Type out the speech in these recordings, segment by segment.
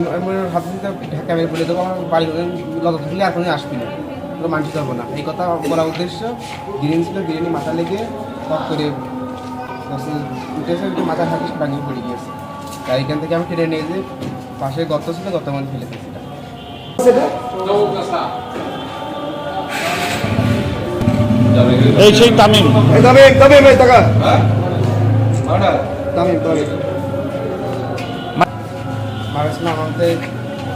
আমি ঢাকা বলে দেবো আমার বাড়ি লতা থাকলে আর কোনো আসবি না। কোনো মানতে পারব না। এই কথা বলার উদ্দেশ্য বিরিয়ানি ছিল বিরিয়ানি মাথা লেগে টক করে উঠেছে উঠে মাথা হাতে ভাঙিয়ে পড়ে গিয়েছে। তাই এখান থেকে আমি টেনে নিয়ে যে পাশে গর্ত ছিল গর্ত মধ্যে ফেলে দিয়েছিলাম এই সেই তামিম। তবে তবে ভাই টাকা তবে আমাদের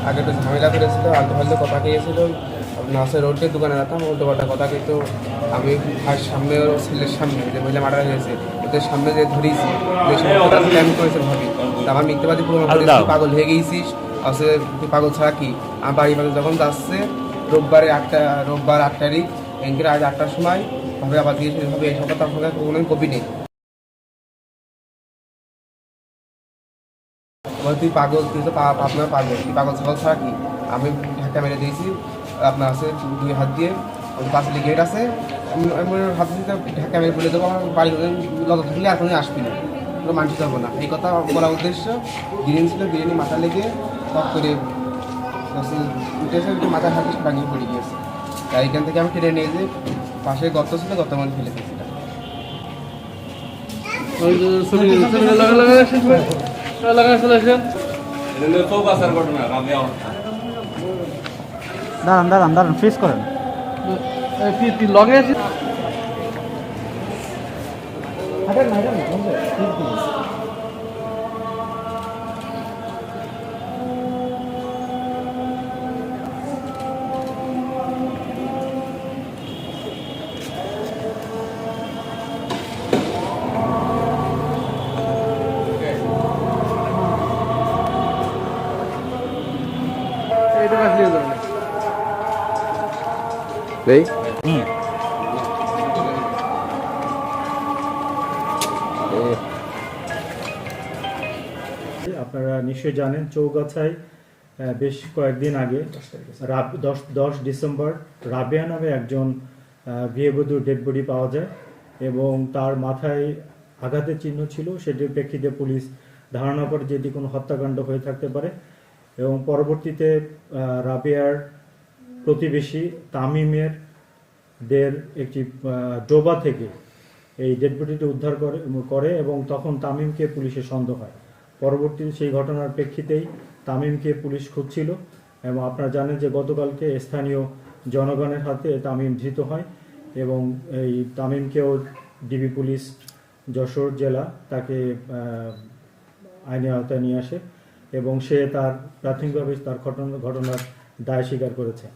আগে একটু ঝামেলা করেছিল আলতু ফালতু কথা খেয়েছিল নাসের রোডের দোকানে রাখতাম উল্টো পাল্টা কথা কিন্তু আমি ফার্স্ট সামনে ওর ছেলের সামনে যে মহিলা মারা হয়েছে ওদের সামনে যে ধরেছি ওই সময় প্ল্যান করেছে ভাবি। তা আমার মিথ্যাবাদী। তুই পাগল হয়ে গেছিস? আসলে তুই পাগল ছাড়া কি? আমার বাড়ি পাগল যখন যাচ্ছে রোববারে আটটা রোববার আট তারিখ ব্যাংকের আজ আটটার সময় ভাবে আবার দিয়েছে ভাবে এইসব কথা আপনার কোনো কপি নেই। বলে তুই পাগল তুই তো আপনার পাগল তুই পাগল ছাগল ছাড়া কি আমি ঢাকা মেরে দিয়েছি আপনার আছে দুই হাত দিয়ে ওই পাশে গেট আছে আমি হাত দিতে ঢাকা মেরে বলে দেবো আমার বাড়ি লতা থাকলে কোনো আসবি না কোনো মানতে পারব না এই কথা বলার উদ্দেশ্য বিরিয়ানি ছিল বিরিয়ানি মাথা লেগে টক করে উঠেছে উঠে মাথা হাতে ভাঙিয়ে পড়ে গিয়েছে তাই এখান থেকে আমি টেনে নিয়ে যে পাশে গর্ত ছিল গর্ত মধ্যে ফেলে দিয়েছিলাম দাঁড়ান দাঁড়ান দাঁড়ান ফ্রিজ করেন। তুই লগে আছিস না হুম। আপনারা নিশ্চয়ই জানেন চৌগাছায় বেশ কয়েকদিন আগে রাব- দশ দশ ডিসেম্বর রাবেয়া নামে একজন গৃহবধূর ডেড বডি পাওয়া যায় এবং তার মাথায় আঘাতের চিহ্ন ছিল সেটির প্রেক্ষিতে পুলিশ ধারণা করে যে এটি কোনো হত্যাকাণ্ড হয়ে থাকতে পারে। এবং পরবর্তীতে রাবিয়ার প্রতিবেশী তামিমের দের একটি ডোবা থেকে এই ডেড বডিটি উদ্ধার করে করে এবং তখন তামিমকে পুলিশে সন্দেহ হয়। পরবর্তীতে সেই ঘটনার প্রেক্ষিতেই তামিমকে পুলিশ খুঁজছিল এবং আপনারা জানেন যে গতকালকে স্থানীয় জনগণের হাতে তামিম ধৃত হয় এবং এই তামিমকেও ডিবি পুলিশ যশোর জেলা তাকে আইনের আওতায় নিয়ে আসে। এবং সে তার প্রাথমিকভাবে তার ঘটনা ঘটনার দায় স্বীকার করেছে।